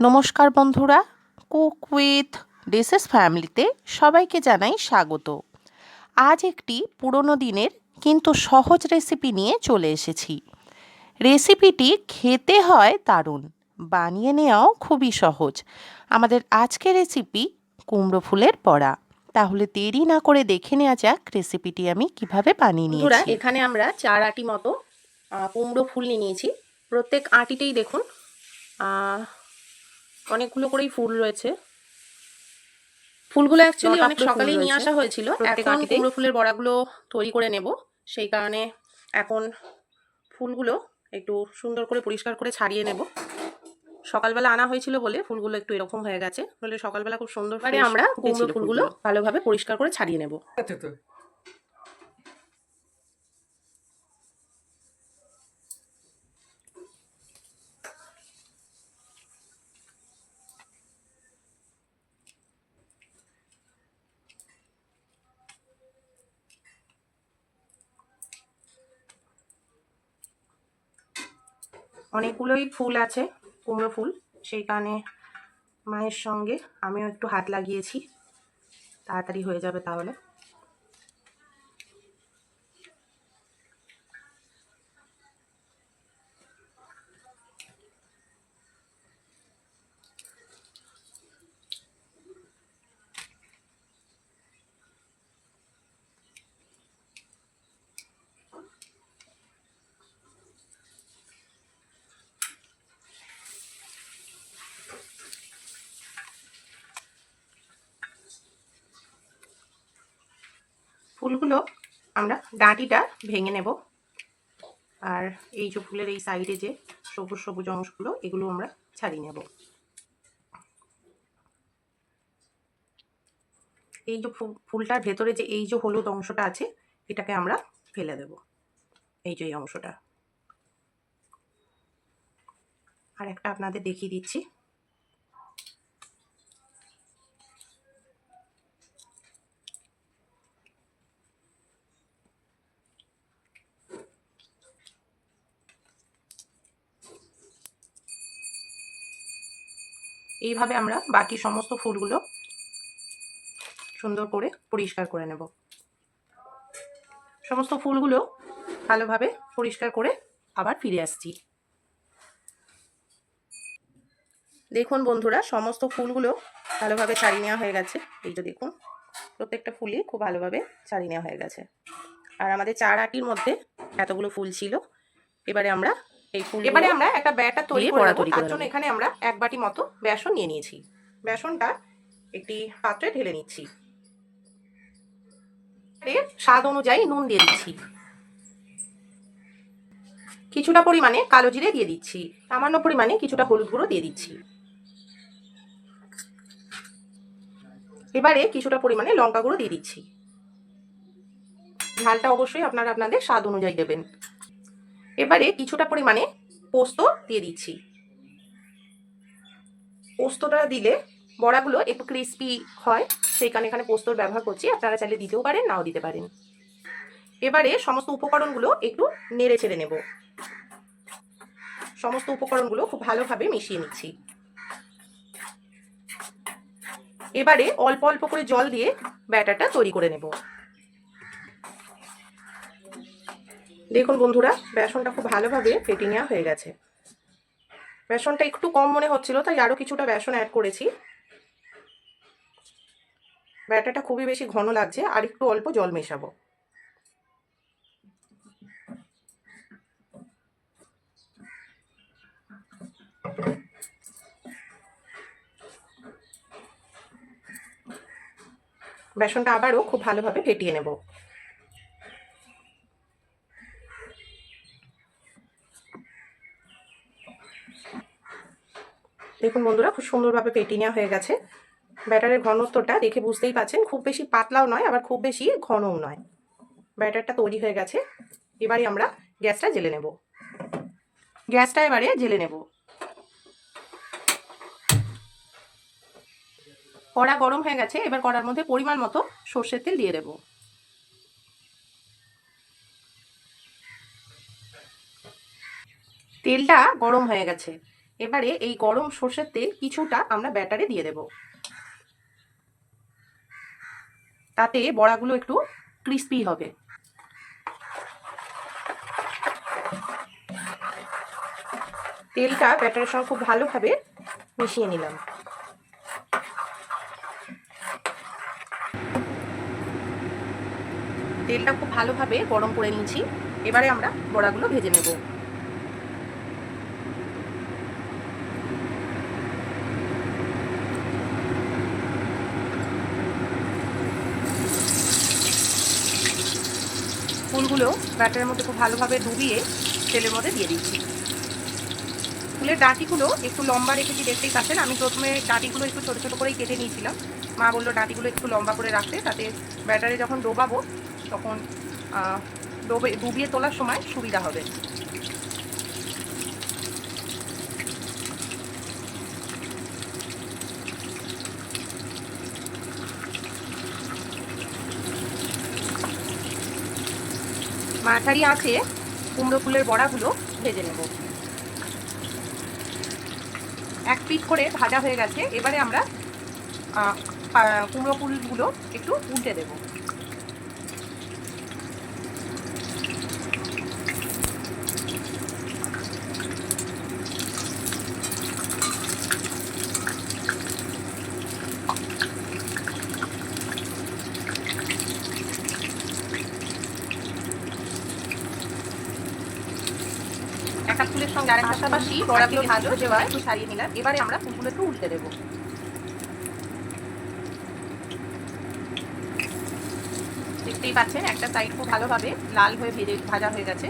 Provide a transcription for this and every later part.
নমস্কার বন্ধুরা, cook with dishes ফ্যামিলিতে সবাইকে জানাই স্বাগত। আজ একটি পুরনো দিনের কিন্তু সহজ রেসিপি নিয়ে চলে এসেছি। রেসিপিটি খেতে হয় দারুণ, বানিয়ে নেওয়াও খুবই সহজ। আমাদের আজকের রেসিপি কুমড়ো ফুলের বড়া। তাহলে দেরি না করে দেখে নেওয়া যাক রেসিপিটি আমি কীভাবে বানিয়ে নিয়েছি। এখানে আমরা চার আটি মতো কুমড়ো ফুল নিয়ে নিয়েছি। প্রত্যেক আটিতেই দেখুন অনেকগুলো করেই ফুল রয়েছে। ফুলগুলো অ্যাকচুয়ালি অনেক সকালেই নিয়ে আসা হয়েছিল। এখন কুমড়ো ফুলের বড়াগুলো তৈরি করে নেব। সেই কারণে এখন ফুলগুলো একটু সুন্দর করে পরিষ্কার করে ছাড়িয়ে নেব। সকালবেলা আনা হয়েছিল বলে ফুলগুলো একটু এরকম হয়ে গেছে। বলে সকালবেলা খুব সুন্দর করে আমরা কুমড়ো ফুলগুলো ফুলগুলো। ভালোভাবে পরিষ্কার করে ছাড়িয়ে নেব। অনেকগুলোই ফুল আছে, কুমড়ো ফুল। সেই কারণে মায়ের সঙ্গে আমিও একটু হাত লাগিয়েছি। তাড়াতাড়ি হয়ে যাবে তাহলে। ফুলগুলো আমরা ডাঁটিটা ভেঙে নেব। আর এই যে ফুলের এই সাইডে যে সবুজ সবুজ অংশগুলো, এগুলো আমরা ছাড়িয়ে নেব। এই যে ফুলটার ভেতরে যে এই যে হলুদ অংশটা আছে, এটাকে আমরা ফেলে দেব। এই যে এই অংশটা। আর একটা আপনাদের দেখিয়ে দিচ্ছি। এইভাবে আমরা বাকি সমস্ত ফুলগুলো সুন্দর করে পরিষ্কার করে নেব। সমস্ত ফুলগুলো ভালোভাবে পরিষ্কার করে আবার ফিরে আসছি। দেখুন বন্ধুরা, সমস্ত ফুলগুলো ভালোভাবে ছাড়িয়ে নেওয়া হয়ে গেছে। এই দেখুন, প্রত্যেকটা ফুলই খুব ভালোভাবে ছাড়িয়ে নেওয়া হয়ে গেছে। আর আমাদের চার আটির মধ্যে এতগুলো ফুল ছিল। এবারে আমরা এবারে আমরা একটা ব্যাটার তৈরি করে নেব। তার জন্য এখানে আমরা এক বাটি মতো বেসন নিয়ে নিয়েছি। বেসনটা একটি পাত্রে ঢেলে নিচ্ছি। এর স্বাদ অনুযায়ী নুন দিয়ে দিচ্ছি। কিছুটা পরিমাণে কালো জিরে দিয়ে দিচ্ছি। সামান্য পরিমাণে কিছুটা হলুদ গুঁড়ো দিয়ে দিচ্ছি। এবারে কিছুটা পরিমাণে লঙ্কা গুঁড়ো দিয়ে দিচ্ছি। ঝালটা অবশ্যই আপনারা আপনাদের স্বাদ অনুযায়ী দেবেন। এবারে কিছুটা পরিমাণে পোস্ত দিয়ে দিচ্ছি। পোস্তটা দিলে বড়াগুলো একটু ক্রিস্পি হয়, সেই কারণে এখানে পোস্তর ব্যবহার করছি। আপনারা চাইলে দিতেও পারেন, নাও দিতে পারেন। এবারে সমস্ত উপকরণগুলো একটু নেড়ে ছেড়ে নেব। সমস্ত উপকরণগুলো খুব ভালোভাবে মিশিয়ে নিচ্ছি। এবারে অল্প অল্প করে জল দিয়ে ব্যাটারটা তৈরি করে নেব। দেখুন বন্ধুরা, বেসনটা খুব ভালোভাবে ফেটে নেওয়া হয়ে গেছে। বেসনটা একটু কম মনে হচ্ছিল, তাই আরও কিছুটা বেসন অ্যাড করেছি। ব্যাটারটা খুবই বেশি ঘন লাগছে, আর একটু অল্প জল মেশাবো। বেসনটা আবারও খুব ভালোভাবে ফেটিয়ে নেব। দেখুন বন্ধুরা, খুব সুন্দরভাবে ফেটিয়ে নেওয়া হয়ে গেছে। ব্যাটারের ঘনত্বটা দেখে বুঝতেই পাচ্ছেন, খুব বেশি পাতলাও নয়, আবার খুব বেশি ঘনও নয়। ব্যাটারটা তৈরি হয়ে গেছে। এবারে আমরা গ্যাসটা জেলে নেব। গ্যাসটা এবারে জেলে নেব। কড়া গরম হয়ে গেছে, এবার কড়ার মধ্যে পরিমাণ মতো সর্ষের তেল দিয়ে দেব। তেলটা গরম হয়ে গেছে। এবারে এই গরম সর্ষের তেল কিছুটা আমরা ব্যাটারে দিয়ে দেব। তাতে বড়াগুলো একটু ক্রিস্পি হবে। তেলটা ব্যাটারের সঙ্গে খুব ভালোভাবে মিশিয়ে নিলাম। তেলটা খুব ভালোভাবে গরম করে নিয়েছি। এবারে আমরা বড়াগুলো ভেজে নেব। ফুলগুলো ব্যাটারের মধ্যে খুব ভালোভাবে ডুবিয়ে তেলের মধ্যে দিয়ে দিচ্ছি। ফুলের ডাঁটিগুলো একটু লম্বা রেখেছি, দেখতেই পাচ্ছেন। আমি প্রথমে ডাঁটিগুলো একটু ছোটো ছোটো করেই কেটে নিয়েছিলাম। মা বলল, ডাঁটিগুলো একটু লম্বা করে রাখতে, তাতে ব্যাটারে যখন ডোবাবো, তখন ডোবে, ডুবিয়ে তোলার সময় সুবিধা হবে। মাঝারি আছে, কুমড়ো ফুলের বড়াগুলো ভেজে নেব। এক পিট করে ভাজা হয়ে গেছে, এবারে আমরা কুমড়ো ফুলগুলো একটু উল্টে দেবো। একটা ফুলের সঙ্গে আরেকটা পাশাপাশি বড়াগুলো ভালো দেওয়া একটু সারিয়ে নিলাম। এবারে আমরা ফুলগুলো একটু উল্টে দেবো। দেখতেই পাচ্ছেন একটা সাইড খুব ভালোভাবে লাল হয়ে ভেজে ভাজা হয়ে গেছে।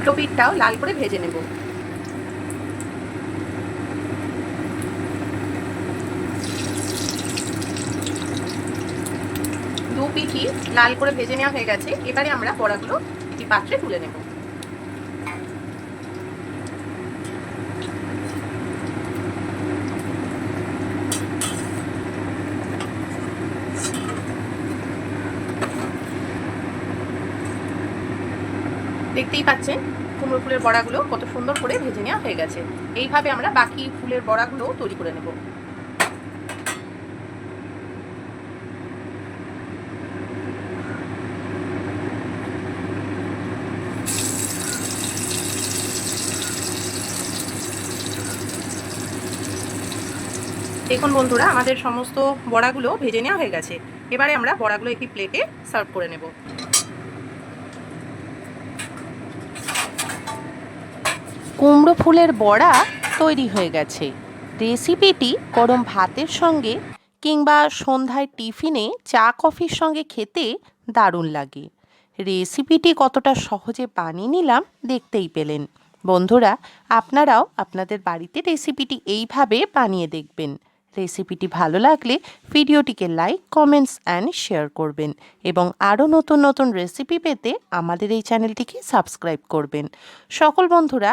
উল্টো পিঠটাও লাল করে ভেজে নেব। দু পিঠি লাল করে ভেজে নেওয়া হয়ে গেছে। এবারে আমরা বড়াগুলো একটি পাত্রে তুলে নেব। দেখতেই পাচ্ছেন কুমড়ো ফুলের বড়াগুলো কত সুন্দর করে ভেজে নেওয়া হয়ে গেছে। এইভাবে আমরা বাকি ফুলের বড়াগুলো তৈরি করে নেব। দেখুন বন্ধুরা, আমাদের সমস্ত বড়াগুলো ভেজে নেওয়া হয়ে গেছে। এবারে আমরা বড়াগুলো একটি প্লেটে সার্ভ করে নেব। কুমড়ো ফুলের বড়া তৈরি হয়ে গেছে। রেসিপিটি গরম ভাতের সঙ্গে কিংবা সন্ধ্যায় টিফিনে চা, কফির সঙ্গে খেতে দারুণ লাগে। রেসিপিটি কতটা সহজে বানিয়ে নিলাম দেখতেই পেলেন। বন্ধুরা, আপনারাও আপনাদের বাড়িতে রেসিপিটি এইভাবে বানিয়ে দেখবেন। রেসিপিটি ভালো লাগলে ভিডিওটিকে লাইক, কমেন্টস অ্যান্ড শেয়ার করবেন এবং আরও নতুন নতুন রেসিপি পেতে আমাদের এই চ্যানেলটিকে সাবস্ক্রাইব করবেন। সকল বন্ধুরা